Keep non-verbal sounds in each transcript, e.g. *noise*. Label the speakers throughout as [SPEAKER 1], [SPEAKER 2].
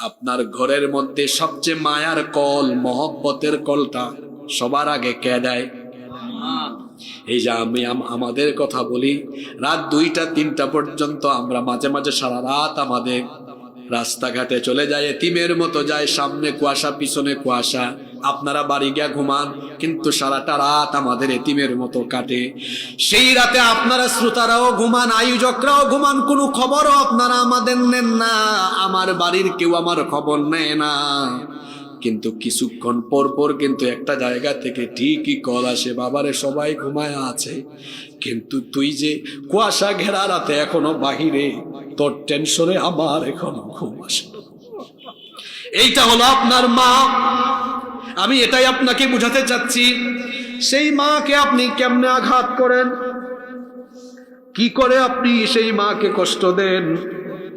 [SPEAKER 1] আপনার ঘরের মধ্যে সবচেয়ে মায়ার কল, মহব্বতের কলটা সবার আগে কে দেয়? এই যে আমি আমাদের কথা বলি, রাত দুইটা, তিনটা পর্যন্ত আমরা মাঝে মাঝে সারা রাত আমাদের রাস্তাঘাটে চলে যায় তিমের মতো যায় সামনে কুয়াশা, পিছনে কুয়াশা। আপনারা বাড়ি গিয়া ঘুমান, কিন্তু সারাটা রাত আমাদের এতিমের মতো কাটে। সেই রাতে আপনারা শ্রোতারাও ঘুমান, আয়োজকরাও ঘুমান, কোনো খবরও আপনারা আমাদের নেন না। আমার বাড়ির কেউ আমার খবর নেয় না। কিন্তু কিছুক্ষণ পর পর কিন্তু একটা জায়গা থেকে ঠিকই কল আসে, বাবারে, সবাই ঘুমায় আছে। কিন্তু তুই যে কুয়াশা ঘেরা রাতে এখনও বাহিরে, তোর টেনশনে আমার এখনও ঘুম আসে এইটা হলো আপনার মা। আমি এটাই আপনাকে বুঝাতে চাচ্ছি। সেই মাকে আপনি কেমনে আঘাত করেন? কি করে আপনি সেই মাকে কষ্ট দেন?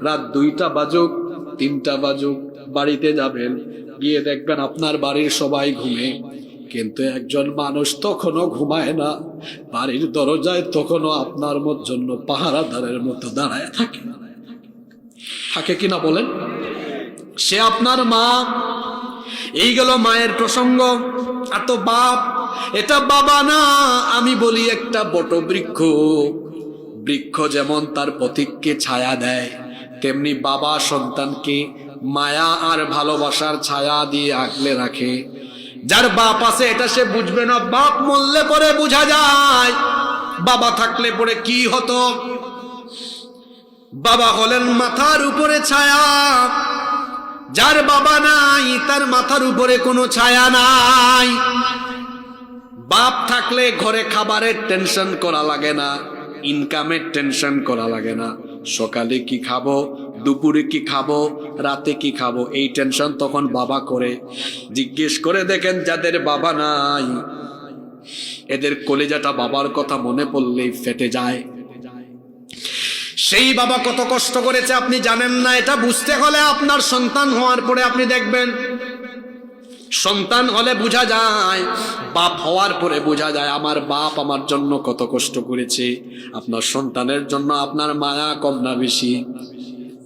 [SPEAKER 1] রাত দুইটা বাজুক, তিনটা বাজুক, বাড়িতে যাবেন, গিয়ে দেখবেন আপনার বাড়ির সবাই ঘুমে। কিন্তু একজন মানুষ তখনও ঘুমায় না। বাড়ির দরজায় তখনও আপনার মত জন্য পাহারাদারের মতো দাঁড়ায় থাকে। থাকে কিনা বলেন? সে আপনার মা এই গেল মায়ের প্রসঙ্গ। আর তো বাপ, এটা বাবা না, আমি বলি একটা বটবৃক্ষ বৃক্ষ যেমন তার পথিককে ছায়া দেয়, তেমনি বাবা সন্তানকে মায়া আর ভালোবাসার ছায়া দিয়ে আগলে রাখে। যার বাপ আছে, এটা সে বুঝবে না। বাপ মরলে পরে বোঝা যায়, বাবা থাকলে পরে কি হতো? বাবা হলেন মাথার উপরে ছায়া যার বাবা নাই, তার মাথার উপরে কোনো ছায়া নাই। বাপ থাকলে ঘরে খাবারের টেনশন করা লাগে না, ইনকামের টেনশন করা লাগে না। সকালে কি খাব, দুপুরে কি খাব, রাতে কি খাব, এই টেনশন তখন বাবা করে। জিজ্ঞেস করে দেখেন যাদের বাবা নাই, এদের কলেজাটা বাবার কথা মনে পড়লেই ফেটে যায়। সেই বাবা কত কষ্ট করেছে আপনি জানেন না, এটা বুঝতে হলে আপনার সন্তান হওয়ার পরে আপনি দেখবেন। সন্তান হলে বোঝা যায়, বাপ হওয়ার পরে বোঝা যায়, আমার বাপ আমার জন্য কত কষ্ট করেছে। আপনার সন্তানের জন্য আপনার মায়া কম না বেশি।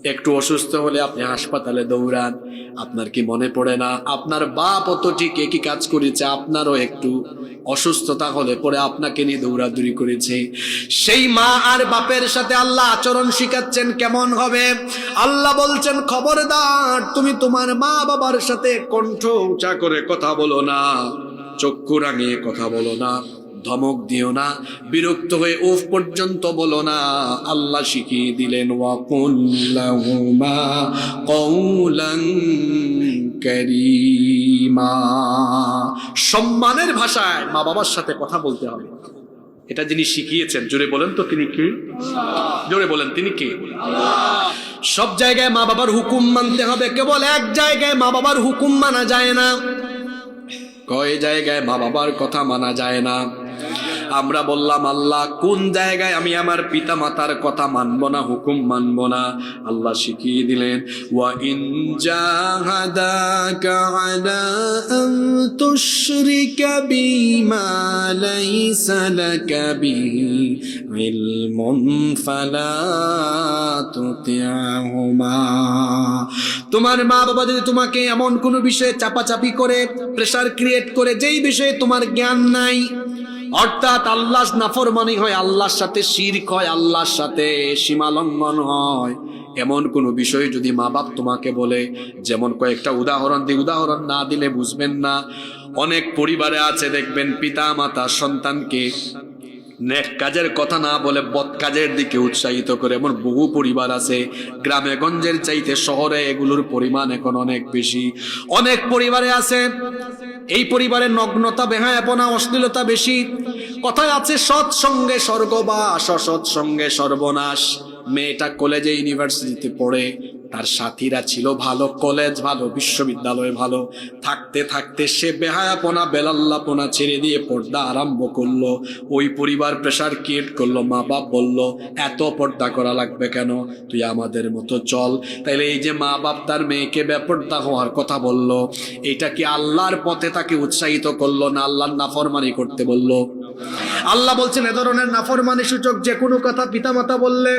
[SPEAKER 1] একটু অসুস্থ হলে আপনি হাসপাতালে দৌড়ান, আপনার কি মনে পড়ে না? আপনার বাপ অত ঠিক একই কাজ করেছে, আপনারও একটু অসুস্থতা হলে পরে আপনাকে নিয়ে দৌড়াদৌড়ি করেছে। সেই মা আর বাপের সাথে আল্লাহ আচরণ শিখাচ্ছেন কেমন হবে? আল্লাহ বলছেন, খবরদার, তুমি তোমার মা বাবার সাথে কণ্ঠ উঁচা করে কথা বলো না, চক্ষু রাঙিয়ে কথা বলো না। ধমক দিও না, বিরক্ত হয়ে উফ পর্যন্ত বলো না, আল্লাহ শিখিয়ে দিলেন সম্মানের ভাষায় মা বাবার সাথে কথা বলতে হবে। এটা যিনি শিখিয়েছেন, জোরে বলেন তো তিনি কি? জোরে বলেন, তিনি কি? সব জায়গায় মা বাবার হুকুম মানতে হবে, কেবল এক জায়গায় মা বাবার হুকুম মানা যায় না। কয় জায়গায় মা বাবার কথা মানা যায় না? আমরা বললাম, আল্লাহ, কোন জায়গায় আমি আমার পিতা মাতার কথা মানব না, হুকুম মানব না? আল্লাহ শিখিয়ে দিলেন তোমার মা বাবা যদি তোমাকে এমন কোনো বিষয়ে চাপাচাপি করে প্রেসার ক্রিয়েট করে, যেই বিষয়ে তোমার জ্ঞান নাই অর্থাৎ আল্লাহ নাফরমানি হয়, আল্লাহর সাথে শির্ক হয়, আল্লাহর সাথে সীমা লঙ্ঘন হয়। এমন কোনো বিষয়ে যদি মা বাপ তোমাকে বলে, যেমন কয়েকটা উদাহরণ দিই উদাহরণ না দিলে বুঝবেন না। অনেক পরিবারে আছে, দেখবেন পিতা মাতা সন্তানকে নেক কাজের কথা না বলে বদ কাজের দিকে উৎসাহিত করে এমন বহু পরিবার আছে, গ্রামে গঞ্জের চাইতে শহরে এগুলোর পরিমাণ এখন অনেক বেশি। অনেক পরিবারে আছে, এই পরিবারে নগ্নতা বেহা বেহায়াপনা, অশ্লীলতা বেশি। কথায় আছে, সৎ সঙ্গে স্বর্গবাস অসৎ সঙ্গে সর্বনাশ। মেয়েটা কলেজে ইউনিভার্সিটিতে পড়ে তার সাথীরা ছিল ভালো, কলেজ ভালো, বিশ্ববিদ্যালয় ভালো। থাকতে থাকতে সে বেহায়াপনা, বেলাল্লাপনা ছেড়ে দিয়ে পর্দা আরম্ভ করল। ওই পরিবার প্রেশার ক্রিয়েট করল, মা বাপ বলল, এত পর্দা করা লাগবে কেন? তুই আমাদের মতো চল। তাইলে এই যে মা বাপ তার মেয়েকে বেপর্দা হওয়ার কথা বলল, এটা কি আল্লাহর পথে তাকে উৎসাহিত করল না আল্লাহর নাফরমানি করতে বলল? আল্লাহ বলছেন, এ ধরনের নাফরমানি সূচক যে কোনো কথা পিতামাতা বললে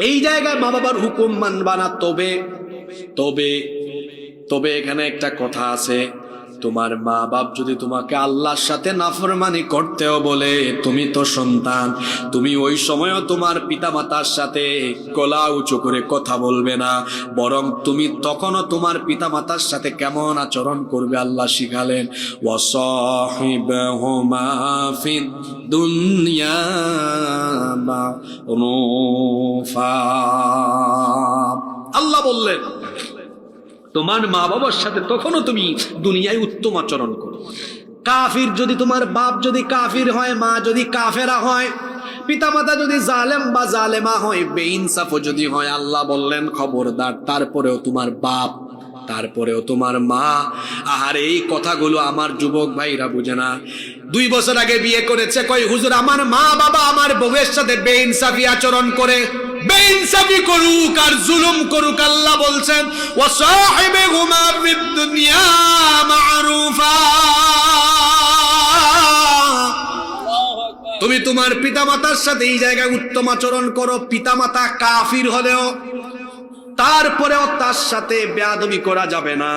[SPEAKER 1] এই জায়গায় মা বাবার হুকুম মানবা না তবে তবে তবে এখানে একটা কথা আছে। তোমার মা বাপ যদি তোমাকে আল্লাহর সাথে নাফরমানি করতেও বলে, তুমি তো সন্তান, তুমি ওই সময়ও তোমার পিতামাতার সাথে গলা উঁচু করে কথা বলবে না, বরং তুমি তখনও তোমার পিতামাতার সাথে কেমন আচরণ করবে আল্লাহ শিখালেন মারুফা আল্লাহ বললেন তোমার মা বাবার সাথে তখনও তুমি দুনিয়ায় উত্তম আচরণ করো। কাফির যদি তোমার বাপ যদি কাফির হয়, মা যদি কাফেরা হয়, পিতামাতা যদি জালেম বা জালেমা হয়, বেইনসাফও যদি হয়, আল্লাহ বললেন, খবরদার, তারপরেও তোমার বাপ, তারপরেও তোমার মা। আহার, এই কথাগুলো আমার যুবক ভাইরা বুঝে না। দুই বছর আগে বিয়ে করেছে কই হুজুর, আমার মা বাবা আমার বউয়ের সাথে বেইনসাফি আচরণ করে। বেইনসাফি করুক আর জুলুম করুক, আল্লাহ বলছেন ওয়া সাহিবিহুমা ফিদ দুনিয়া মারুফা। তুমি তোমার পিতামাতার সাথে এই জায়গায় উত্তম আচরণ করো, পিতামাতা কাফির হলেও। তারপরেও তার সাথে বেয়াদবি করা যাবে না।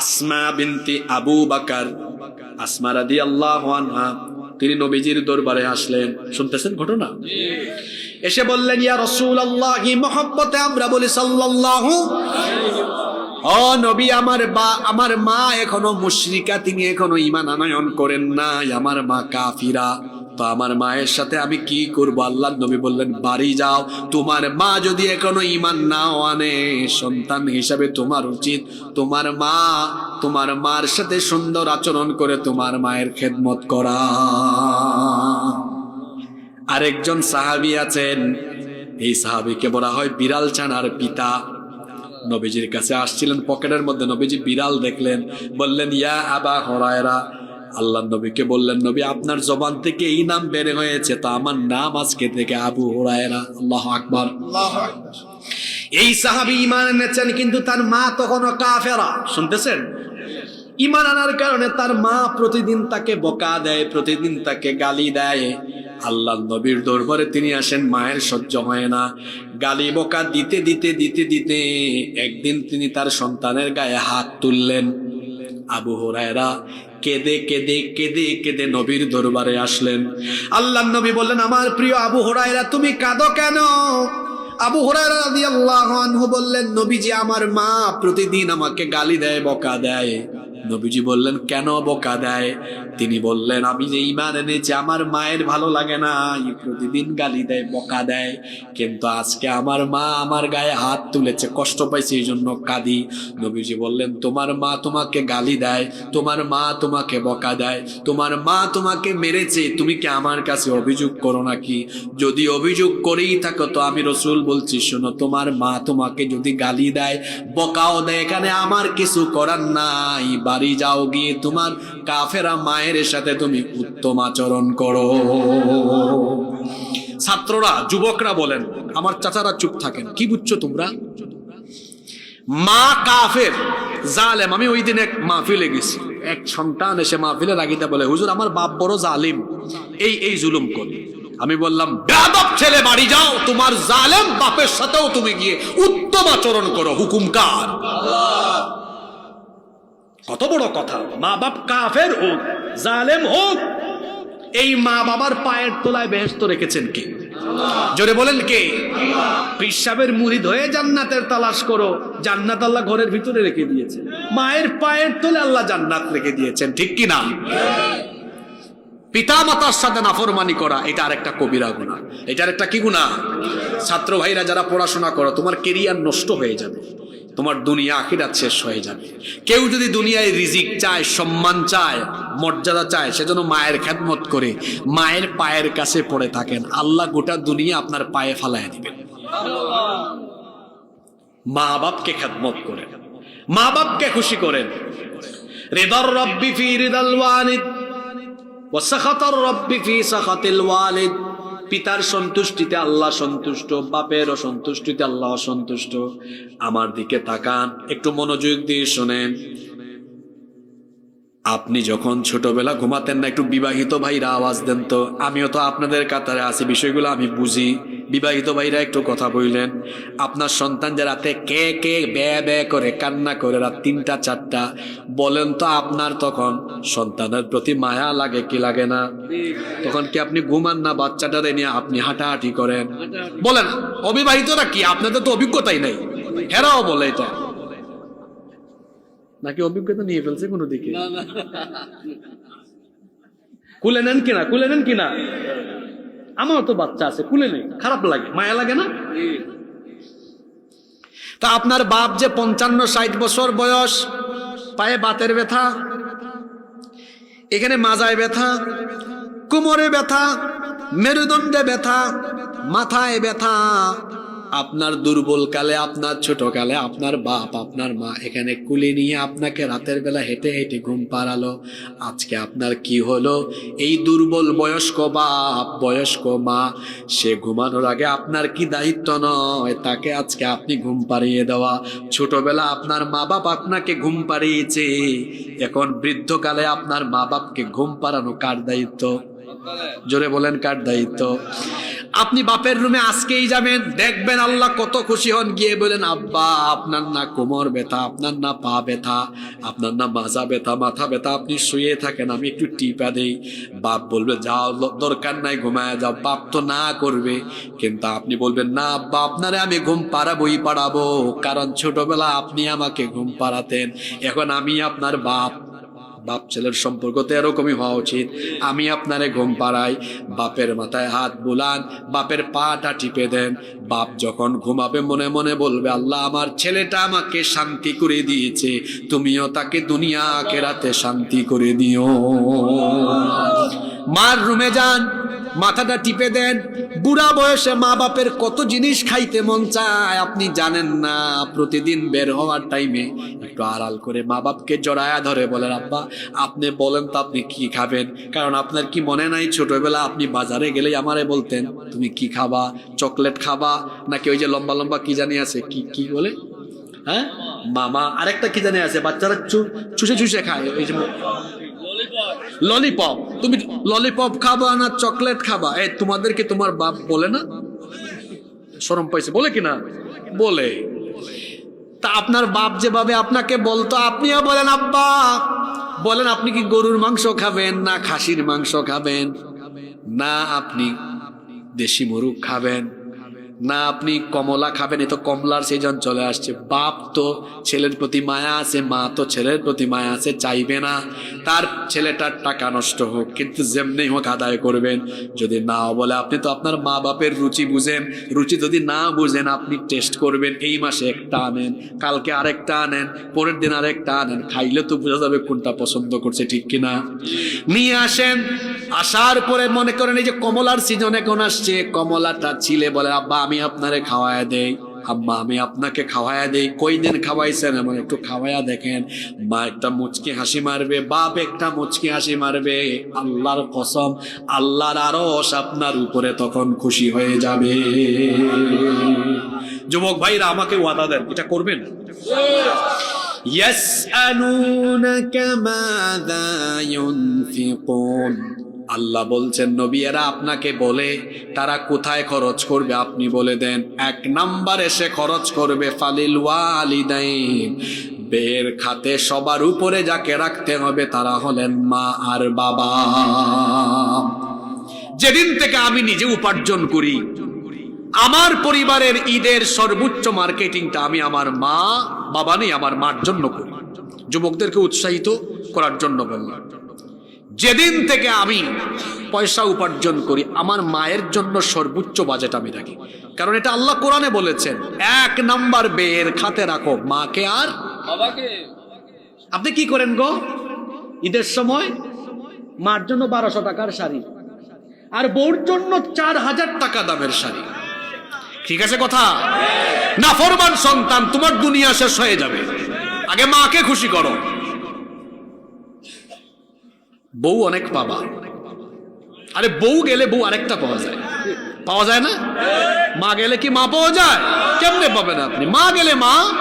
[SPEAKER 1] আসমা বিনতি আবু বাকার, আসমা রাদি আল্লাহ তিনি নবীজির দরবারে আসলেন। শুনতেছেন ঘটনা? এসে বললেন, ইয়া রসুল আল্লাহ মহব্বতে আমরা বলি সাল্লাল্লাহু ও নবী, আমার বা, আমার মা এখনও মুশরিকা, তিনি এখনও ইমান আনয়ন করেন নাই, আমার মা কাফিরা। তো আমার মায়ের সাথে আমি কি করব? আল্লাহ নবী বললেন, বাড়ি যাও, তোমার মা যদি এখনও ইমান নাও আনে, সন্তান হিসাবে তোমার উচিত। তোমার মা, তোমার মার সাথে সুন্দর আচরণ করে তোমার মায়ের খেদমত করা। আরেকজন সাহাবি আছেন। এই সাহাবিকে বলা হয় বিড়াল ছানার পিতা। নবীজির কাছে আসছিলেন পকেটের মধ্যে। নবীজি বিড়াল দেখলেন, বললেন, ইয়া আবা হরায়রা। আল্লাহ নবীকে বললেন, নবী, আপনার জবান থেকে এই নাম বের হয়েছে, তা আমার নাম আজকে থেকে আবু হরায়রা। আল্লাহ আকবর। এই সাহাবি ইমান এনেছেন কিন্তু তার মা তখনও কাফেরা। শুনতেছেন? ইমান আনার কারণে তার মা প্রতিদিন তাকে বকা দেয়, প্রতিদিন তাকে গালি দেয়। আল্লাহ নবীর দরবারে তিনি আসেন, মায়ের সহ্য হয় না। গালি বকা দিতে দিতে দিতে দিতে একদিন তিনি তার সন্তানের গায়ে হাত তুললেন। আবু হরায়রা কেঁদে কেঁদে কেঁদে কেঁদে নবীর দরবারে আসলেন। আল্লাহ নবী বললেন, আমার প্রিয় আবু হরায়রা, তুমি কাঁদো কেন? আবু হরায়রা বললেন, নবীজি, আমার মা প্রতিদিন আমাকে গালি দেয়, বকা দেয়। নবীজি বললেন, কেন বকা দেয় তিনি বললেন, আমি যে ইমান এনেছি, আমার মায়ের ভালো লাগে না। প্রতিদিন গালি দেয়, বকা দেয়। কিন্তু আজকে আমার মা আমার গায়ে হাত তুলেছে, কষ্ট পাইছে, এই জন্য কাঁদি। নবীজি বললেন, তোমার মা তোমাকে গালি দেয়, তোমার মা তোমাকে বকা দেয়, তোমার মা তোমাকে মেরেছে, তুমি কি আমার কাছে অভিযোগ করো নাকি? যদি অভিযোগ করেই থাকো, তো আমি রসুল বলছি, শোনো, তোমার মা তোমাকে যদি গালি দেয়, বকাও দেয়, এখানে আমার কিছু করার নাই বাড়ি যাও গিয়ে তোমার কাফেরা মায়ের সাথে তুমি উত্তম আচরণ করো। ছাত্ররা, যুবকরা বলেন, আমার চাচারা চুপ থাকেন। কি বুঝছ তোমরা? মা কাফের, জালেম। আমি ওই দিন এক মাহফিলে গেছি। এক সন্তান এসে মাহফিলে লাগিতে বলে, হুজুর, আমার বাপ বড় জালিম। এই এই জুলুম করে। আমি বললাম, বেয়াদব ছেলে, বাড়ি যাও। তোমার জালেম বাপের সাথেও তুমি গিয়ে উত্তম আচরণ করো। হুকুম কার? কত বড় কথা। মা বাপ কাফের হোক, জালেম হোক, এই মা বাবার পায়ের তলায় বেহেস্ত রেখেছেন কে? জোরে বলেন কে? পিসাবের মুড়ি ধয়ে জান্নাতের তালাশ করো, জান্নাত আল্লাহ ঘরের ভিতরে রেখে দিয়েছে মায়ের পায়ের তলে আল্লাহ জান্নাত রেখে দিয়েছেন, ঠিক কি না পিতা মাতার সাথে নাফরমানি করা, এটা আরেকটা কবিরা গুণা এটা আরেকটা কি গুণা ছাত্র ভাইরা যারা পড়াশোনা করো, তোমার কেরিয়ার নষ্ট হয়ে যাবে। তোমার দুনিয়া আখিরাত শেষ হয়ে যাবে। কেউ যদি দুনিয়ায় রিজিক চায়, সম্মান চায়, মর্যাদা চায়, সেজন্য মায়ের খেদমত করে মায়ের পায়ের কাছে পড়ে থাকেন। আল্লাহ গোটা দুনিয়া আপনার পায়ে ফালায় দিবেন। মা বাপকে খেদমত করেন। মা বাপকে খুশি করেন। রিদার রব্বি ফি রিদাল ওয়ালিদ ওয়াসাখাতার রব্বি ফি সাখাতিল ওয়ালিদ। পিতার সন্তুষ্টিতে আল্লাহ সন্তুষ্ট বাপের অসন্তুষ্টিতে আল্লাহ অসন্তুষ্ট আমার দিকে তাকান, একটু মনোযোগ দিয়ে শোনেন। আপনি যখন ছোটবেলা ঘুমাতেন না, একটু বিবাহিত ভাইরা আওয়াজ দেন তো। আমিও তো আপনাদের কাতারে আছি, বিষয়গুলো আমি বুঝি। বিবাহিত ভাইরা একটু কথা বললেন। আপনার সন্তান যে রাতে কে কে বে বে করে কান্না করে রাত তিনটা চারটা বলেন তো আপনার তখন সন্তানের প্রতি মায়া লাগে কি লাগে না? তখন কি আপনি ঘুমান না বাচ্চাটারে নিয়ে আপনি হাঁটাহাঁটি করেন? বলেন অবিবাহিতরা কি? আপনাদের তো অভিজ্ঞতাই নাই। হেরাও বলে এটা। নাকি অভিজ্ঞতা নিয়ে ফেলছে কোনো দিকে? কুলে নেন কিনা? কুলে নেন কিনা? আমার তো বাচ্চা আছে কুলে নেই, খারাপ লাগে, মায়া লাগে না? তা আপনার বাপ যে পঞ্চান্ন ষাট বছর বয়স, পায়ে বাতের ব্যথা, এখানে মাজায় ব্যথা, কোমরে ব্যথা, মেরুদণ্ডে ব্যথা, মাথায় ব্যথা আপনার দুর্বল কালে, আপনার ছোট কালে, আপনার বাপ, আপনার মা এখানে কুলি নিয়ে আপনাকে রাতের বেলা হেঁটে হেঁটে ঘুম পাড়ালো। আজকে আপনার কি হলো? এই দুর্বল বয়স্ক বাপ, বয়স্ক মা, সে ঘুমানোর আগে আপনার কি দায়িত্ব নয়? তাকে আজকে আপনি ঘুম পাড়িয়ে দেওয়া। ছোটবেলা আপনার মা বাপ আপনাকে ঘুম পাড়িয়েছে। এখন বৃদ্ধকালে আপনার মা বাপকে ঘুম পাড়ানো কার দায়িত্ব? জোরে বলেন কার দায়িত্ব? আপনি বাপের রুমে আজকেই যাবেন, দেখবেন আল্লাহ কত খুশি হন, গিয়ে বলেন, আব্বা, আপনার না কোমর ব্যথা, আপনার না পা ব্যথা, আপনার না মাজা ব্যথা, মাথা ব্যথা, আপনি শুয়ে থাকেন, আমি একটু টিপা দেই। বাপ বলবে, যাও দরকার নাই, ঘুমায় যাও বাপ তো না করবে। কিন্তু আপনি বলবেন, না, আব্বা, আপনারে আমি ঘুম পাড়াবই পাড়াবো, কারণ ছোটবেলা আপনি আমাকে ঘুম পাড়াতেন, এখন আমি আপনার বাপ। বাপ ছেলের সম্পর্ক তো এরকমই হওয়া উচিত। আমি আপনারে ঘুম পাড়াই, বাপের মাথায় হাত বুলান, বাপের পাটা টিপে দেন। বাপ যখন ঘুমাবে মনে মনে বলবে, আল্লাহ আমার ছেলেটা আমাকে শান্তি করে দিয়েছে, তুমিও তাকে দুনিয়া কেরাতে শান্তি করে দিও। মার রুমে যান, মাথাটা টিপে দেন। বুড়া বয়সে মা বাপের কত জিনিস খাইতে মন চায়, আপনি জানেন না, প্রতিদিন বের হওয়ার টাইমে একটু আড়াল করে মা বাপকে জড়ায়া ধরে বলেন, আব্বা, আপনি বলেন তো আপনি কি খাবেন? কারণ আপনার কি মনে নাই ছোটবেলা আপনি বাজারে গেলেই আমারে বলতেন, তুমি কি খাবা? চকলেট খাবা? নাকি ওই যে লম্বা লম্বা কি জানি আছে? কি কি বলে? হ্যাঁ? মামা, আরেকটা কি জানি আছে? বাচ্চারা চুষে চুষে খায়, ওই যে ললিপপ। তুমি ললিপপ খাবা না চকলেট খাবা? এই তোমাদেরকে তোমার বাপ বলে না? শরম পাইছে। বলে কিনা বলে। তা আপনার বাপ যেভাবে আপনাকে বলতো, আপনিও বলেন, আব্বা, বলেন আপনি কি গরুর মাংস খাবেন না খাসির মাংস খাবেন? না, আপনি দেশি মুরগ খাবেন। না আপনি কমলা খাবেন, এ তো কমলার সিজন চলে আসছে। বাপ তো ছেলের প্রতি মায়া আছে, মা তো ছেলের প্রতি মায়া আছে, চাইবে না। তার ছেলেটার টাকা নষ্ট হোক, কিন্তু যেমনি হোক আদায় করবেন। যদি না বলে, আপনি তো আপনার মা বাপের রুচি বুঝেন। রুচি যদি না বুঝেন, আপনি টেস্ট করবেন। এই মাসে একটা আনেন, কালকে আরেকটা আনেন, পরের দিন আরেকটা আনেন। খাইলে তো বোঝা যাবে কোনটা পছন্দ করছে, ঠিক কিনা? নিয়ে আসেন আসার পরে মনে করেন এই যে কমলার সিজন এখন আসছে কমলাটা ছিলে বলে আব্বা আমি আপনারে খাওয়ায় দেই আম্মা আমি আপনাকে খাওয়ায়া দেই কই দিন খাওয়াইছেন এমন একটু খাওয়ায়া দেখেন মা একটা মুচকি হাসি মারবে বাপ একটা মুচকি হাসি মারবে আল্লাহর কসম আল্লাহর আরস আপনার উপরে তখন খুশি হয়ে যাবে যুবক ভাইরা আমাকে ওয়াদা দেন এটা করবেন يسألونك ماذا ينفقون আল্লাহ বলছেন নবীরা আপনাকে বলে তারা কোথায় খরচ করবে? আপনি বলে দেন, এক নাম্বার এসে খরচ করবে ফালিল ওয়ালিদাইন। বের খাতে সবার উপরে যাকে রাখতে হবে তারা হলেন মা আর বাবা। যেদিন থেকে আমি নিজে উপার্জন করি, আমার পরিবারের ঈদের সর্বোচ্চ মার্কেটিংটা আমি আমার মা, বাবা নেই, আমার মার জন্য করি। যুবকদেরকে উৎসাহিত করার জন্য বললাম। যেদিন থেকে আমি পয়সা উপার্জন করি আমার মায়ের জন্য সর্বোচ্চ বাজেট আমি রাখি। কারণ এটা আল্লাহ কোরআনে বলেছেন এক নাম্বার বের খাতে রাখো মাকে আর আপনি কি করেন গো? ঈদের সময় মার জন্য বারোশো টাকার শাড়ি আর বউর জন্য চার হাজার টাকা দামের শাড়ি। ঠিক আছে কথা? না ফরমান সন্তান তোমার দুনিয়া শেষ হয়ে যাবে। আগে মাকে খুশি করো। বউ অনেক পাবা। আরে বউ গেলে বউ আরেকটা পাওয়া যায়। পাওয়া যায় না? মা গেলে কি মা পাওয়া যায়? কেমনে পাবেন আপনি? মা গেলে মা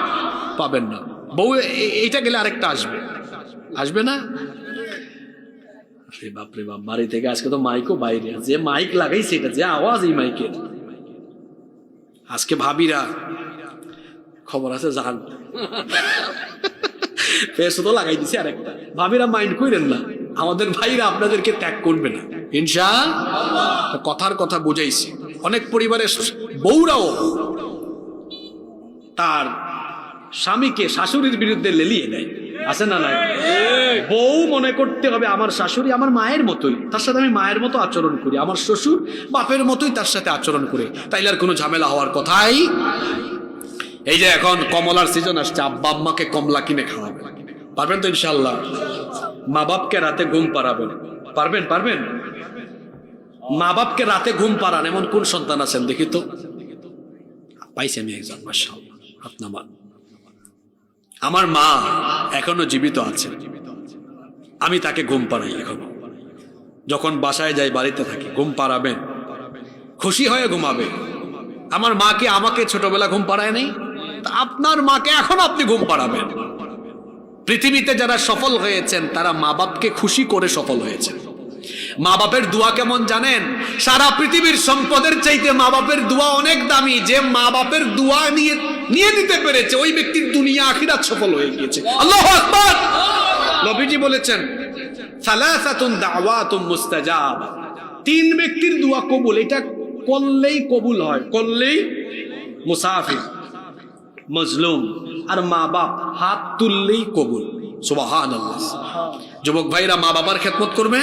[SPEAKER 1] পাবেন না। বউ এইটা গেলে আরেকটা আসবে। আসবে না? বাপরে বাপ বাড়ি থেকে আজকে তো মাইকও বাইরে যে মাইক লাগাই সেটা যে আওয়াজ এই মাইকের। আজকে ভাবিরা, খবর আছে জান। *laughs* পেছো তো লাগাই দিছি আরেকটা। ভাবিরা মাইন্ড কইরেন না। আমাদের ভাইরা আপনাদেরকে ত্যাগ করবে না। ইনশা কথার কথা বুঝাইছি। অনেক পরিবারের বউরাও তার স্বামীকে শাশুড়ির বিরুদ্ধে লেলিয়ে দেয়। আছে না নাই? বউ মনে করতে হবে, আমার শাশুড়ি আমার মায়ের মতোই। তার সাথে আমি মায়ের মতো আচরণ করি, আমার শ্বশুর বাপের মতোই তার সাথে আচরণ করে। তাইলে আর কোনো ঝামেলা হওয়ার কথাই এই যে এখন কমলার সিজন আসছে আব্বা আম্মাকে কমলা কিনে খাওয়াবে। পারবেন তো ইনশাল্লাহ মা বাপকে রাতে ঘুম পাড়াবেন। পারবেন পারবেন? মা বাপকে রাতে ঘুম পাড়ান, এমন কোন সন্তান আছেন দেখি তো? পাইছি আমি একজন আপনার মা। আমার মা এখনও জীবিত আছে। আমি তাকে ঘুম পাড়াই এখনও। যখন বাসায় যাই, বাড়িতে থাকি, ঘুম পাড়াবেন? খুশি হয়ে ঘুমাবে। আমার মাকে আমাকে ছোটবেলা ঘুম পাড়ায় নেই? আপনার মাকে এখন আপনি ঘুম পাড়াবেন। পৃথিবীতে যারা সফল হয়েছেন, তারা মা বাপকে খুশি করে সফল হয়েছেন। মা বাপের দোয়া কেমন জানেন? সারা পৃথিবীর সম্পদের চাইতে মা বাপের দোয়া অনেক দামি। যে মা বাপের দোয়া নিয়ে নিয়ে নিতে পেরেছে, ওই ব্যক্তির দুনিয়া আখিরাত সফল হয়ে গিয়েছে। আল্লাহ আকবার! নবীজি বলেছেন, সালাসাতুন দাওয়াতুম মুস্তাজাব। তিন ব্যক্তির দোয়া কবুল, এটা করলেই কবুল হয়, করলেই মুসাফির, মজলুম। আর মা বাপ হাত তুললেই কবুল। সুবাহ যুবক ভাইরা মা বাবার খেদমত করবে?